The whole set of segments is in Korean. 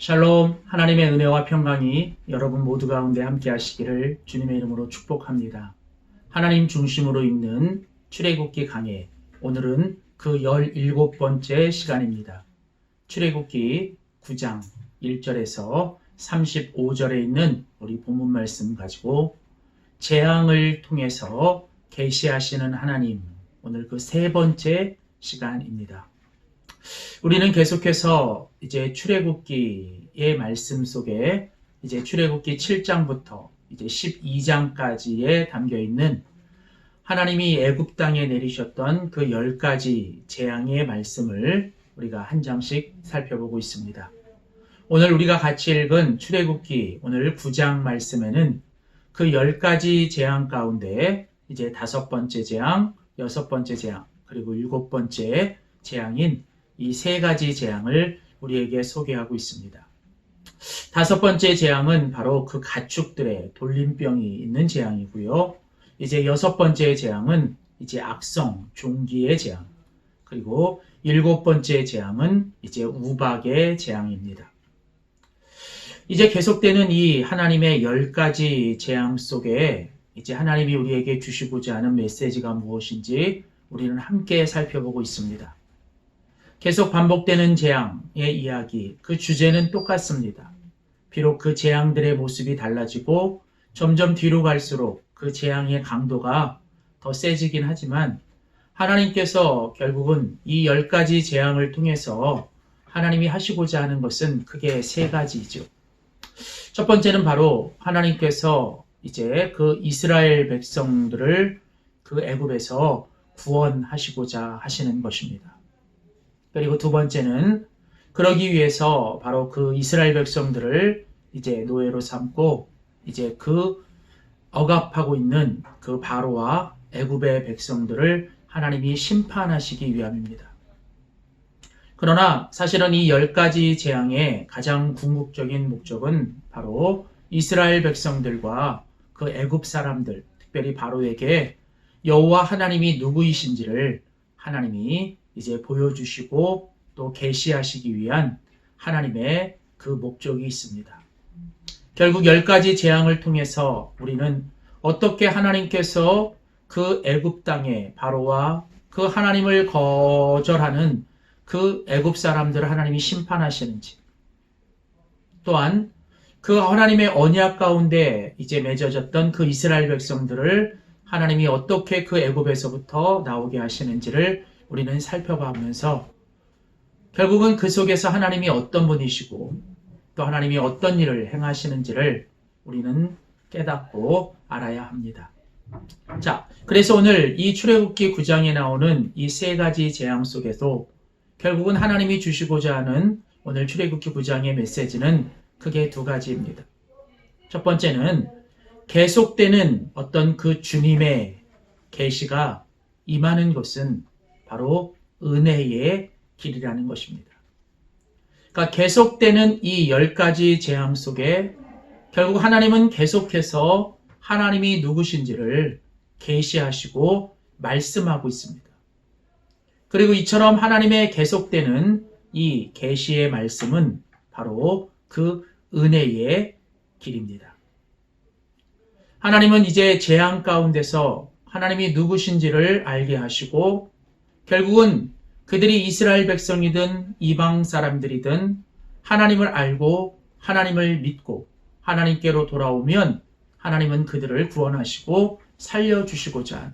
샬롬 하나님의 은혜와 평강이 여러분 모두 가운데 함께 하시기를 주님의 이름으로 축복합니다. 하나님 중심으로 읽는 출애굽기 강해 오늘은 그 17번째 시간입니다. 출애굽기 9장 1절에서 35절에 있는 우리 본문 말씀 가지고 재앙을 통해서 계시하시는 하나님 오늘 그 세 번째 시간입니다. 우리는 계속해서 이제 출애굽기의 말씀 속에 이제 출애굽기 7장부터 이제 12장까지에 담겨 있는 하나님이 애굽 땅에 내리셨던 그 열 가지 재앙의 말씀을 우리가 한 장씩 살펴보고 있습니다. 오늘 우리가 같이 읽은 출애굽기 오늘 9장 말씀에는 그 열 가지 재앙 가운데 이제 다섯 번째 재앙, 여섯 번째 재앙, 그리고 일곱 번째 재앙인 이 세 가지 재앙을 우리에게 소개하고 있습니다. 다섯 번째 재앙은 바로 그 가축들의 돌림병이 있는 재앙이고요. 이제 여섯 번째 재앙은 이제 악성, 종기의 재앙. 그리고 일곱 번째 재앙은 이제 우박의 재앙입니다. 이제 계속되는 이 하나님의 열 가지 재앙 속에 이제 하나님이 우리에게 주시고자 하는 메시지가 무엇인지 우리는 함께 살펴보고 있습니다. 계속 반복되는 재앙의 이야기, 그 주제는 똑같습니다. 비록 그 재앙들의 모습이 달라지고 점점 뒤로 갈수록 그 재앙의 강도가 더 세지긴 하지만 하나님께서 결국은 이 열 가지 재앙을 통해서 하나님이 하시고자 하는 것은 크게 세 가지이죠. 첫 번째는 바로 하나님께서 이제 그 이스라엘 백성들을 그 애굽에서 구원하시고자 하시는 것입니다. 그리고 두 번째는 그러기 위해서 바로 그 이스라엘 백성들을 이제 노예로 삼고 이제 그 억압하고 있는 그 바로와 애굽의 백성들을 하나님이 심판하시기 위함입니다. 그러나 사실은 이 열 가지 재앙의 가장 궁극적인 목적은 바로 이스라엘 백성들과 그 애굽 사람들, 특별히 바로에게 여호와 하나님이 누구이신지를 하나님이 이제 보여주시고 또 계시하시기 위한 하나님의 그 목적이 있습니다. 결국 열 가지 재앙을 통해서 우리는 어떻게 하나님께서 그 애굽 땅에 바로와 그 하나님을 거절하는 그 애굽 사람들을 하나님이 심판하시는지 또한 그 하나님의 언약 가운데 이제 맺어졌던 그 이스라엘 백성들을 하나님이 어떻게 그 애굽에서부터 나오게 하시는지를 우리는 살펴보면서 결국은 그 속에서 하나님이 어떤 분이시고 또 하나님이 어떤 일을 행하시는지를 우리는 깨닫고 알아야 합니다. 자, 그래서 오늘 이 출애굽기 9장에 나오는 이 세 가지 재앙 속에서 결국은 하나님이 주시고자 하는 오늘 출애굽기 9장의 메시지는 크게 두 가지입니다. 첫 번째는 계속되는 어떤 그 주님의 계시가 임하는 것은 바로 은혜의 길이라는 것입니다. 그러니까 계속되는 이 열 가지 재앙 속에 결국 하나님은 계속해서 하나님이 누구신지를 계시하시고 말씀하고 있습니다. 그리고 이처럼 하나님의 계속되는 이 계시의 말씀은 바로 그 은혜의 길입니다. 하나님은 이제 재앙 가운데서 하나님이 누구신지를 알게 하시고 결국은 그들이 이스라엘 백성이든 이방 사람들이든 하나님을 알고 하나님을 믿고 하나님께로 돌아오면 하나님은 그들을 구원하시고 살려주시고자 하는.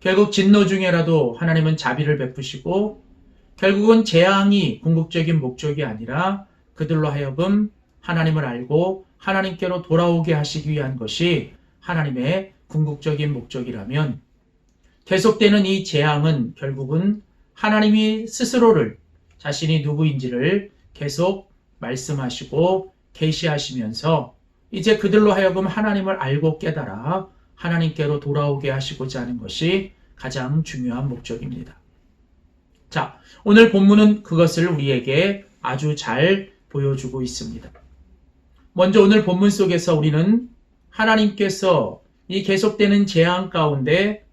결국 진노 중에라도 하나님은 자비를 베푸시고 결국은 재앙이 궁극적인 목적이 아니라 그들로 하여금 하나님을 알고 하나님께로 돌아오게 하시기 위한 것이 하나님의 궁극적인 목적이라면 계속되는 이 재앙은 결국은 하나님이 스스로를 자신이 누구인지를 계속 말씀하시고 계시하시면서 이제 그들로 하여금 하나님을 알고 깨달아 하나님께로 돌아오게 하시고자 하는 것이 가장 중요한 목적입니다. 자, 오늘 본문은 그것을 우리에게 아주 잘 보여주고 있습니다. 먼저 오늘 본문 속에서 우리는 하나님께서 이 계속되는 재앙 가운데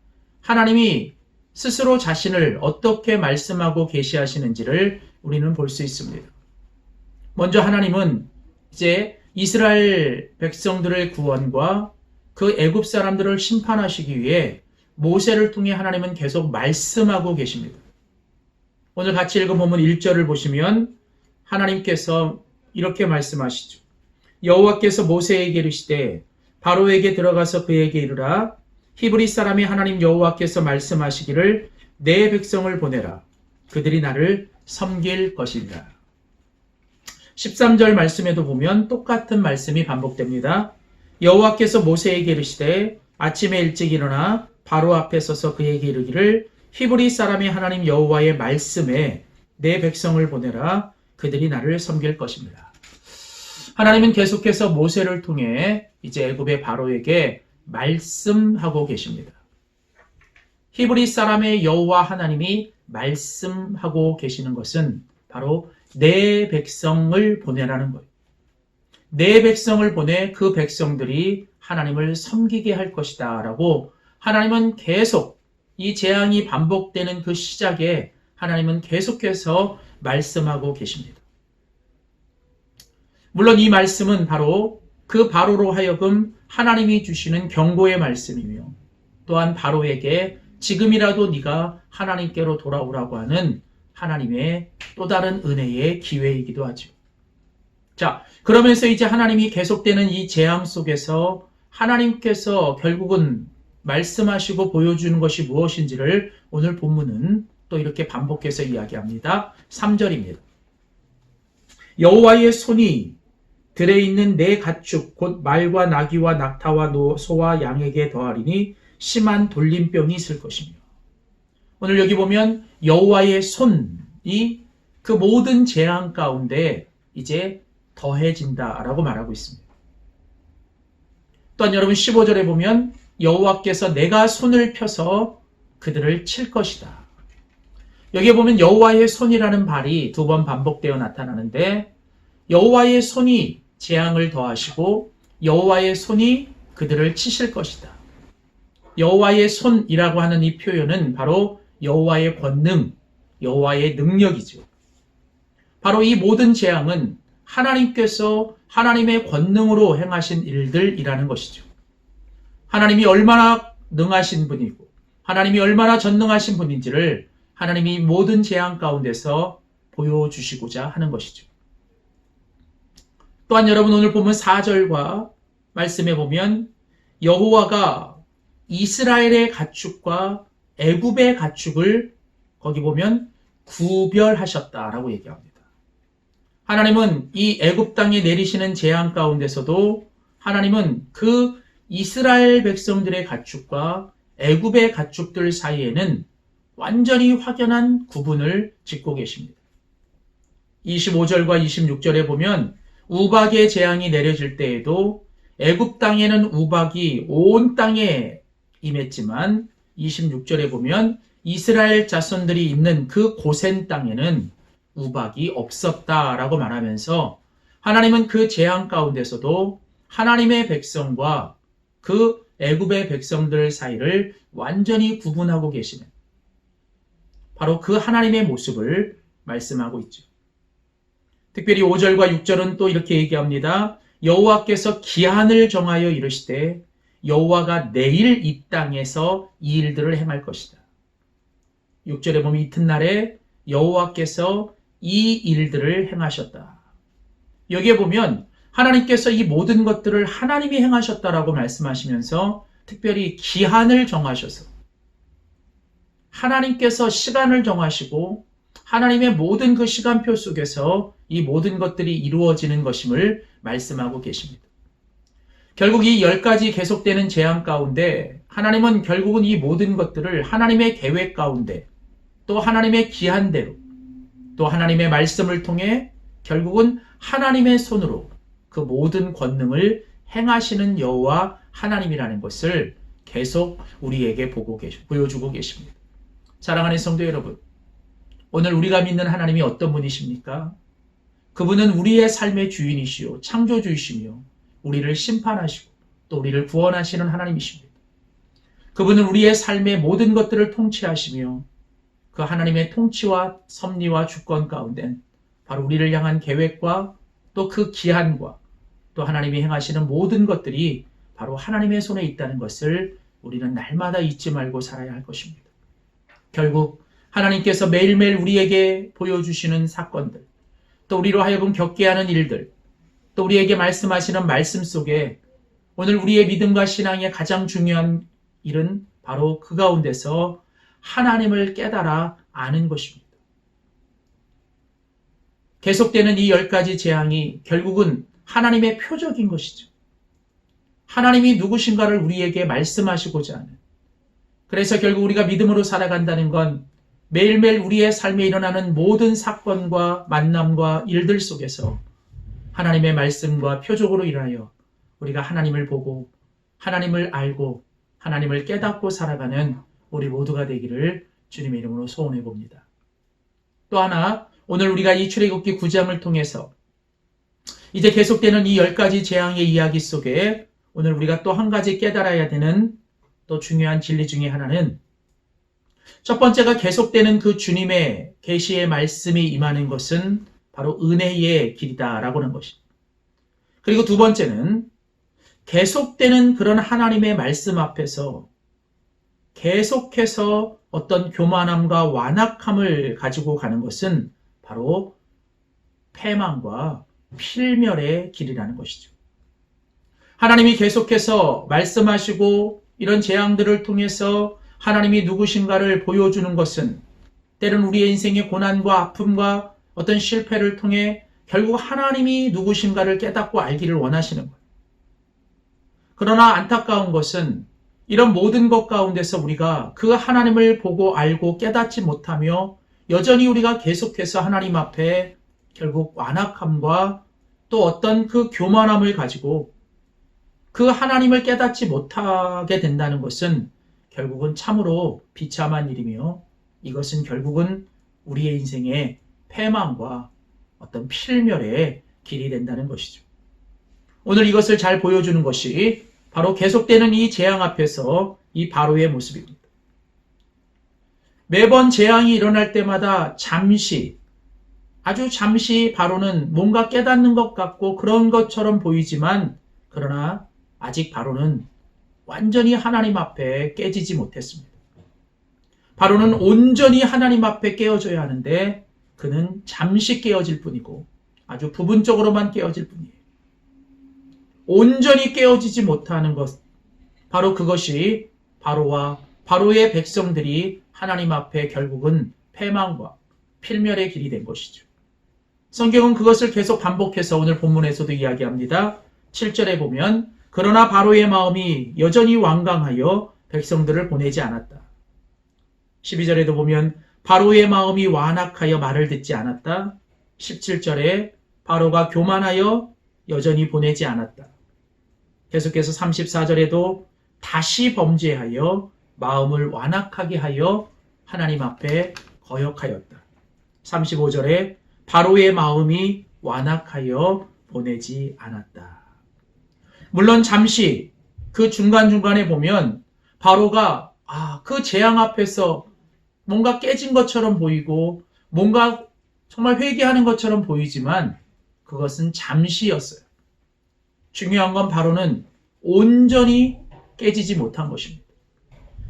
하나님이 스스로 자신을 어떻게 말씀하고 계시하시는지를 우리는 볼 수 있습니다. 먼저 하나님은 이제 이스라엘 백성들의 구원과 그 애굽 사람들을 심판하시기 위해 모세를 통해 하나님은 계속 말씀하고 계십니다. 오늘 같이 본문 1절을 보시면 하나님께서 이렇게 말씀하시죠. 여호와께서 모세에게 이르시되 바로에게 들어가서 그에게 이르라 히브리 사람이 하나님 여호와께서 말씀하시기를 내 백성을 보내라 그들이 나를 섬길 것이니라. 13절 말씀에도 보면 똑같은 말씀이 반복됩니다. 여호와께서 모세에게 이르시되 아침에 일찍 일어나 바로 앞에 서서 그에게 이르기를 히브리 사람이 하나님 여호와의 말씀에 내 백성을 보내라 그들이 나를 섬길 것입니다. 하나님은 계속해서 모세를 통해 이제 애굽의 바로에게 말씀하고 계십니다. 히브리 사람의 여호와 하나님이 말씀하고 계시는 것은 바로 내 백성을 보내라는 거예요. 내 백성을 보내 그 백성들이 하나님을 섬기게 할 것이다 라고 하나님은 계속 이 재앙이 반복되는 그 시작에 하나님은 계속해서 말씀하고 계십니다. 물론 이 말씀은 바로 그 바로로 하여금 하나님이 주시는 경고의 말씀이며 또한 바로에게 지금이라도 네가 하나님께로 돌아오라고 하는 하나님의 또 다른 은혜의 기회이기도 하죠. 자, 그러면서 이제 하나님이 계속되는 이 재앙 속에서 하나님께서 결국은 말씀하시고 보여주는 것이 무엇인지를 오늘 본문은 또 이렇게 반복해서 이야기합니다. 3절입니다. 여호와의 손이 들에 있는 내 가축 곧 말과 나귀와 낙타와 노, 소와 양에게 더하리니 심한 돌림병이 있을 것이며 오늘 여기 보면 여호와의 손이 그 모든 재앙 가운데 이제 더해진다라고 말하고 있습니다. 또한 여러분 15절에 보면 여호와께서 내가 손을 펴서 그들을 칠 것이다. 여기에 보면 여호와의 손이라는 발이 두 번 반복되어 나타나는데 여호와의 손이 재앙을 더하시고 여호와의 손이 그들을 치실 것이다. 여호와의 손이라고 하는 이 표현은 바로 여호와의 권능, 여호와의 능력이죠. 바로 이 모든 재앙은 하나님께서 하나님의 권능으로 행하신 일들이라는 것이죠. 하나님이 얼마나 능하신 분이고 하나님이 얼마나 전능하신 분인지를 하나님이 모든 재앙 가운데서 보여주시고자 하는 것이죠. 또한 여러분 오늘 보면 4절과 말씀해 보면 여호와가 이스라엘의 가축과 애굽의 가축을 거기 보면 구별하셨다라고 얘기합니다. 하나님은 이 애굽 땅에 내리시는 재앙 가운데서도 하나님은 그 이스라엘 백성들의 가축과 애굽의 가축들 사이에는 완전히 확연한 구분을 짓고 계십니다. 25절과 26절에 보면 우박의 재앙이 내려질 때에도 애굽 땅에는 우박이 온 땅에 임했지만 26절에 보면 이스라엘 자손들이 있는 그 고센 땅에는 우박이 없었다라고 말하면서 하나님은 그 재앙 가운데서도 하나님의 백성과 그 애굽의 백성들 사이를 완전히 구분하고 계시는 바로 그 하나님의 모습을 말씀하고 있죠. 특별히 5절과 6절은 또 이렇게 얘기합니다. 여호와께서 기한을 정하여 이르시되 여호와가 내일 이 땅에서 이 일들을 행할 것이다. 6절에 보면 이튿날에 여호와께서 이 일들을 행하셨다. 여기에 보면 하나님께서 이 모든 것들을 하나님이 행하셨다라고 말씀하시면서 특별히 기한을 정하셔서 하나님께서 시간을 정하시고 하나님의 모든 그 시간표 속에서 이 모든 것들이 이루어지는 것임을 말씀하고 계십니다. 결국 이 열 가지 계속되는 재앙 가운데 하나님은 결국은 이 모든 것들을 하나님의 계획 가운데 또 하나님의 기한대로 또 하나님의 말씀을 통해 결국은 하나님의 손으로 그 모든 권능을 행하시는 여호와 하나님이라는 것을 계속 우리에게 보고 계시, 보여주고 계십니다. 사랑하는 성도 여러분, 오늘 우리가 믿는 하나님이 어떤 분이십니까? 그분은 우리의 삶의 주인이시요 창조주이시며 우리를 심판하시고 또 우리를 구원하시는 하나님이십니다. 그분은 우리의 삶의 모든 것들을 통치하시며 그 하나님의 통치와 섭리와 주권 가운데 바로 우리를 향한 계획과 또 그 기한과 또 하나님이 행하시는 모든 것들이 바로 하나님의 손에 있다는 것을 우리는 날마다 잊지 말고 살아야 할 것입니다. 결국 하나님께서 매일매일 우리에게 보여주시는 사건들, 또 우리로 하여금 겪게 하는 일들, 또 우리에게 말씀하시는 말씀 속에 오늘 우리의 믿음과 신앙의 가장 중요한 일은 바로 그 가운데서 하나님을 깨달아 아는 것입니다. 계속되는 이 열 가지 재앙이 결국은 하나님의 표적인 것이죠. 하나님이 누구신가를 우리에게 말씀하시고자 하는. 그래서 결국 우리가 믿음으로 살아간다는 건 매일매일 우리의 삶에 일어나는 모든 사건과 만남과 일들 속에서 하나님의 말씀과 표적으로 인하여 우리가 하나님을 보고 하나님을 알고 하나님을 깨닫고 살아가는 우리 모두가 되기를 주님의 이름으로 소원해 봅니다. 또 하나 오늘 우리가 이 출애굽기 9장을 통해서 이제 계속되는 이 열 가지 재앙의 이야기 속에 오늘 우리가 또 한 가지 깨달아야 되는 또 중요한 진리 중에 하나는 첫 번째가 계속되는 그 주님의 계시의 말씀이 임하는 것은 바로 은혜의 길이다라고 하는 것입니다. 그리고 두 번째는 계속되는 그런 하나님의 말씀 앞에서 계속해서 어떤 교만함과 완악함을 가지고 가는 것은 바로 패망과 필멸의 길이라는 것이죠. 하나님이 계속해서 말씀하시고 이런 재앙들을 통해서 하나님이 누구신가를 보여주는 것은 때론 우리의 인생의 고난과 아픔과 어떤 실패를 통해 결국 하나님이 누구신가를 깨닫고 알기를 원하시는 거예요. 그러나 안타까운 것은 이런 모든 것 가운데서 우리가 그 하나님을 보고 알고 깨닫지 못하며 여전히 우리가 계속해서 하나님 앞에 결국 완악함과 또 어떤 그 교만함을 가지고 그 하나님을 깨닫지 못하게 된다는 것은 결국은 참으로 비참한 일이며 이것은 결국은 우리의 인생의 패망과 어떤 필멸의 길이 된다는 것이죠. 오늘 이것을 잘 보여주는 것이 바로 계속되는 이 재앙 앞에서 이 바로의 모습입니다. 매번 재앙이 일어날 때마다 잠시, 아주 잠시 바로는 뭔가 깨닫는 것 같고 그런 것처럼 보이지만 그러나 아직 바로는 완전히 하나님 앞에 깨지지 못했습니다. 바로는 온전히 하나님 앞에 깨어져야 하는데 그는 잠시 깨어질 뿐이고 아주 부분적으로만 깨어질 뿐이에요. 온전히 깨어지지 못하는 것, 바로 그것이 바로와 바로의 백성들이 하나님 앞에 결국은 패망과 필멸의 길이 된 것이죠. 성경은 그것을 계속 반복해서 오늘 본문에서도 이야기합니다. 7절에 보면 그러나 바로의 마음이 여전히 완강하여 백성들을 보내지 않았다. 12절에도 보면 바로의 마음이 완악하여 말을 듣지 않았다. 17절에 바로가 교만하여 여전히 보내지 않았다. 계속해서 34절에도 다시 범죄하여 마음을 완악하게 하여 하나님 앞에 거역하였다. 35절에 바로의 마음이 완악하여 보내지 않았다. 물론 잠시 그 중간중간에 보면 바로가 아, 그 재앙 앞에서 뭔가 깨진 것처럼 보이고 뭔가 정말 회개하는 것처럼 보이지만 그것은 잠시였어요. 중요한 건 바로는 온전히 깨지지 못한 것입니다.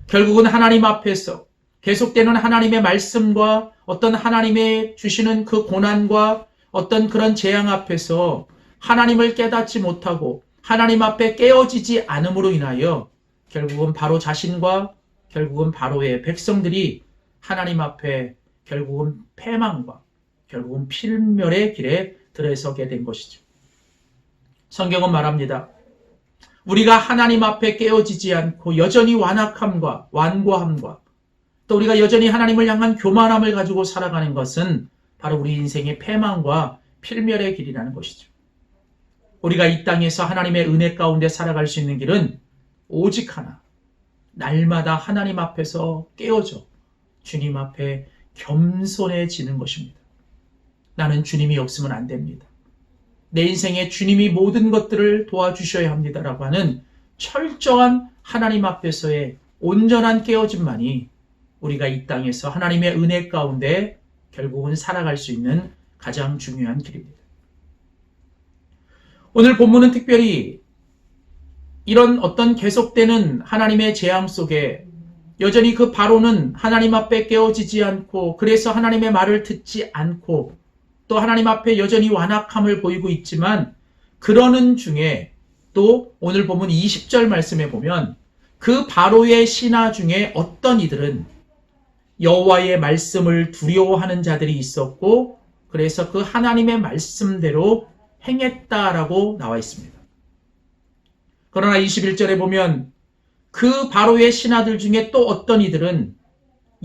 결국은 하나님 앞에서 계속되는 하나님의 말씀과 어떤 하나님의 주시는 그 고난과 어떤 그런 재앙 앞에서 하나님을 깨닫지 못하고 하나님 앞에 깨어지지 않음으로 인하여 결국은 바로 자신과 결국은 바로의 백성들이 하나님 앞에 결국은 패망과 결국은 필멸의 길에 들어서게 된 것이죠. 성경은 말합니다. 우리가 하나님 앞에 깨어지지 않고 여전히 완악함과 완고함과 또 우리가 여전히 하나님을 향한 교만함을 가지고 살아가는 것은 바로 우리 인생의 패망과 필멸의 길이라는 것이죠. 우리가 이 땅에서 하나님의 은혜 가운데 살아갈 수 있는 길은 오직 하나. 날마다 하나님 앞에서 깨어져 주님 앞에 겸손해지는 것입니다. 나는 주님이 없으면 안 됩니다. 내 인생에 주님이 모든 것들을 도와주셔야 합니다라고 하는 철저한 하나님 앞에서의 온전한 깨어짐만이 우리가 이 땅에서 하나님의 은혜 가운데 결국은 살아갈 수 있는 가장 중요한 길입니다. 오늘 본문은 특별히 이런 어떤 계속되는 하나님의 재앙 속에 여전히 그 바로는 하나님 앞에 깨어지지 않고 그래서 하나님의 말을 듣지 않고 또 하나님 앞에 여전히 완악함을 보이고 있지만 그러는 중에 또 오늘 보면 20절 말씀에 보면 그 바로의 신하 중에 어떤 이들은 여호와의 말씀을 두려워하는 자들이 있었고 그래서 그 하나님의 말씀대로 행했다라고 나와 있습니다. 그러나 21절에 보면 그 바로의 신하들 중에 또 어떤 이들은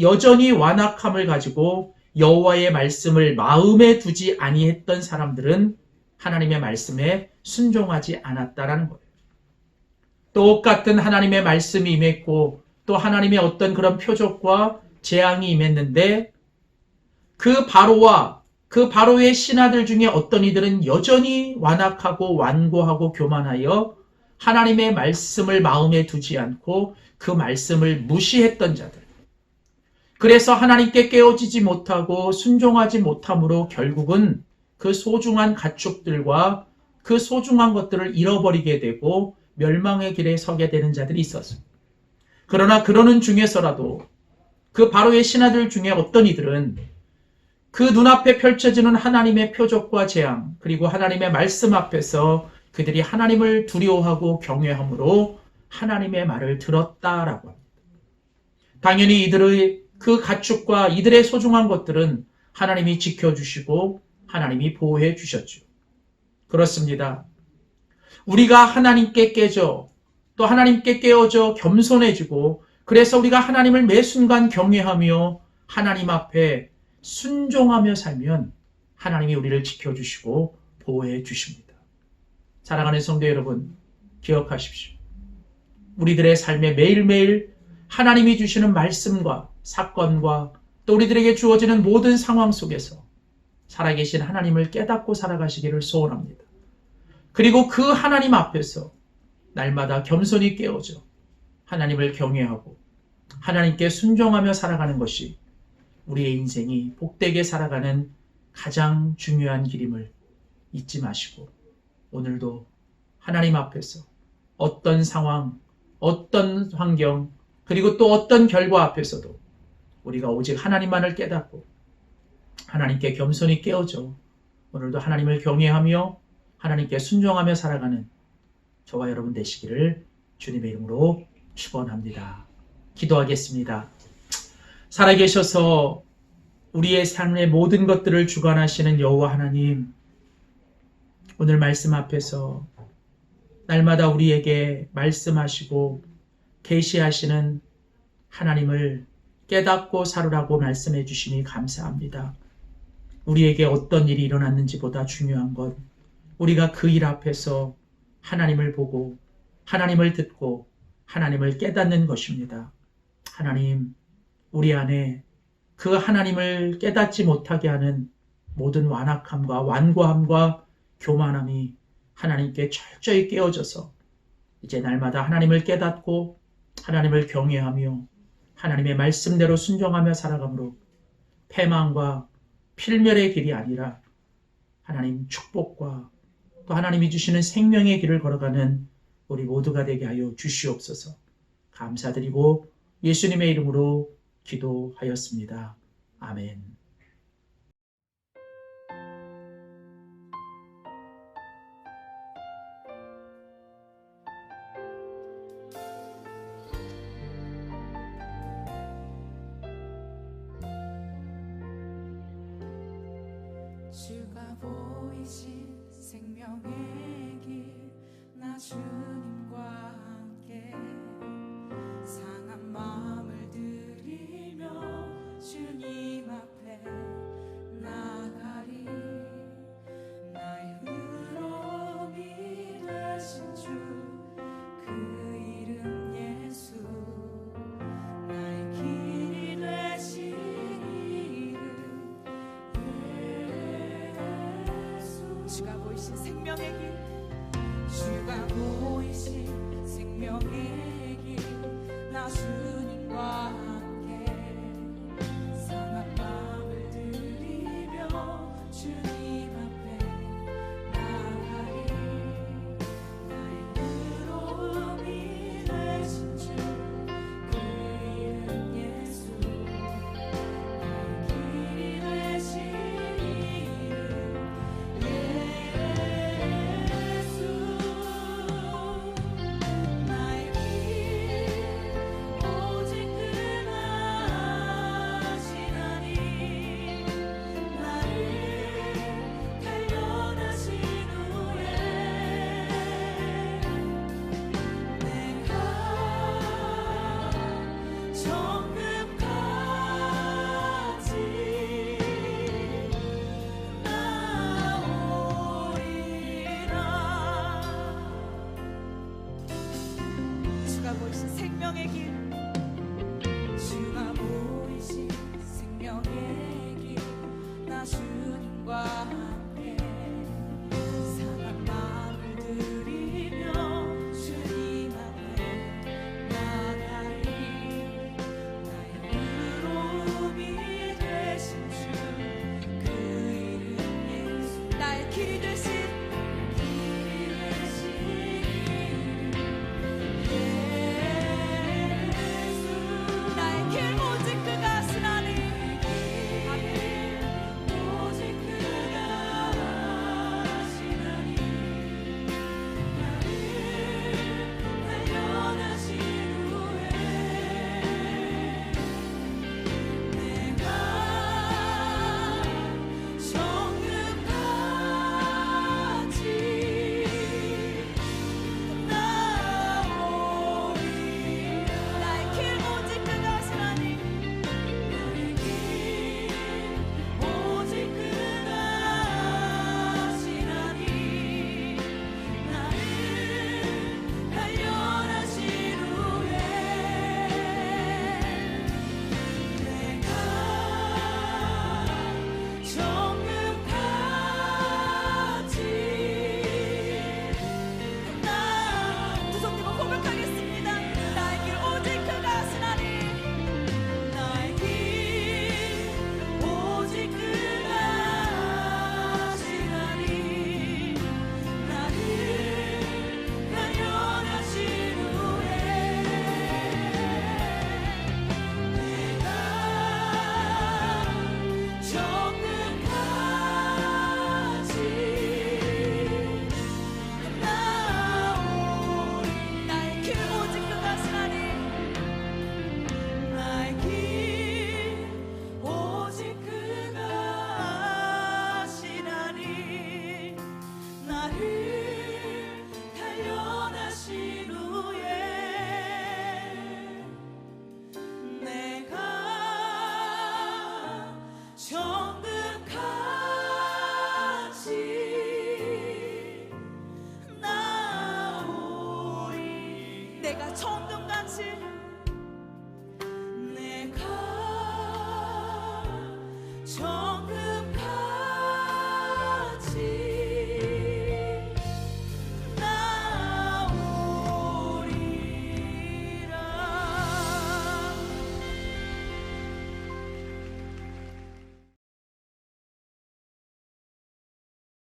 여전히 완악함을 가지고 여호와의 말씀을 마음에 두지 아니했던 사람들은 하나님의 말씀에 순종하지 않았다라는 거예요. 똑같은 하나님의 말씀이 임했고 또 하나님의 어떤 그런 표적과 재앙이 임했는데 그 바로와 그 바로의 신하들 중에 어떤 이들은 여전히 완악하고 완고하고 교만하여 하나님의 말씀을 마음에 두지 않고 그 말씀을 무시했던 자들. 그래서 하나님께 깨어지지 못하고 순종하지 못함으로 결국은 그 소중한 가축들과 그 소중한 것들을 잃어버리게 되고 멸망의 길에 서게 되는 자들이 있었어요. 그러나 그러는 중에서라도 그 바로의 신하들 중에 어떤 이들은 그 눈앞에 펼쳐지는 하나님의 표적과 재앙, 그리고 하나님의 말씀 앞에서 그들이 하나님을 두려워하고 경외함으로 하나님의 말을 들었다라고 합니다. 당연히 이들의 그 가축과 이들의 소중한 것들은 하나님이 지켜주시고 하나님이 보호해 주셨죠. 그렇습니다. 우리가 하나님께 깨져 또 하나님께 깨어져 겸손해지고 그래서 우리가 하나님을 매 순간 경외하며 하나님 앞에 순종하며 살면 하나님이 우리를 지켜주시고 보호해 주십니다. 사랑하는 성도 여러분, 기억하십시오. 우리들의 삶에 매일매일 하나님이 주시는 말씀과 사건과 또 우리들에게 주어지는 모든 상황 속에서 살아계신 하나님을 깨닫고 살아가시기를 소원합니다. 그리고 그 하나님 앞에서 날마다 겸손히 깨어져 하나님을 경외하고 하나님께 순종하며 살아가는 것이 우리의 인생이 복되게 살아가는 가장 중요한 길임을 잊지 마시고 오늘도 하나님 앞에서 어떤 상황, 어떤 환경, 그리고 또 어떤 결과 앞에서도 우리가 오직 하나님만을 깨닫고 하나님께 겸손히 깨어져 오늘도 하나님을 경외하며 하나님께 순종하며 살아가는 저와 여러분 되시기를 주님의 이름으로 축원합니다. 기도하겠습니다. 살아계셔서 우리의 삶의 모든 것들을 주관하시는 여호와 하나님, 오늘 말씀 앞에서 날마다 우리에게 말씀하시고 계시하시는 하나님을 깨닫고 살으라고 말씀해 주시니 감사합니다. 우리에게 어떤 일이 일어났는지보다 중요한 건 우리가 그 일 앞에서 하나님을 보고 하나님을 듣고 하나님을 깨닫는 것입니다. 하나님, 우리 안에 그 하나님을 깨닫지 못하게 하는 모든 완악함과 완고함과 교만함이 하나님께 철저히 깨어져서 이제 날마다 하나님을 깨닫고 하나님을 경외하며 하나님의 말씀대로 순종하며 살아감으로 패망과 필멸의 길이 아니라 하나님 축복과 또 하나님이 주시는 생명의 길을 걸어가는 우리 모두가 되게 하여 주시옵소서. 감사드리고 예수님의 이름으로 기도하였습니다. 아멘. 보이신 생명의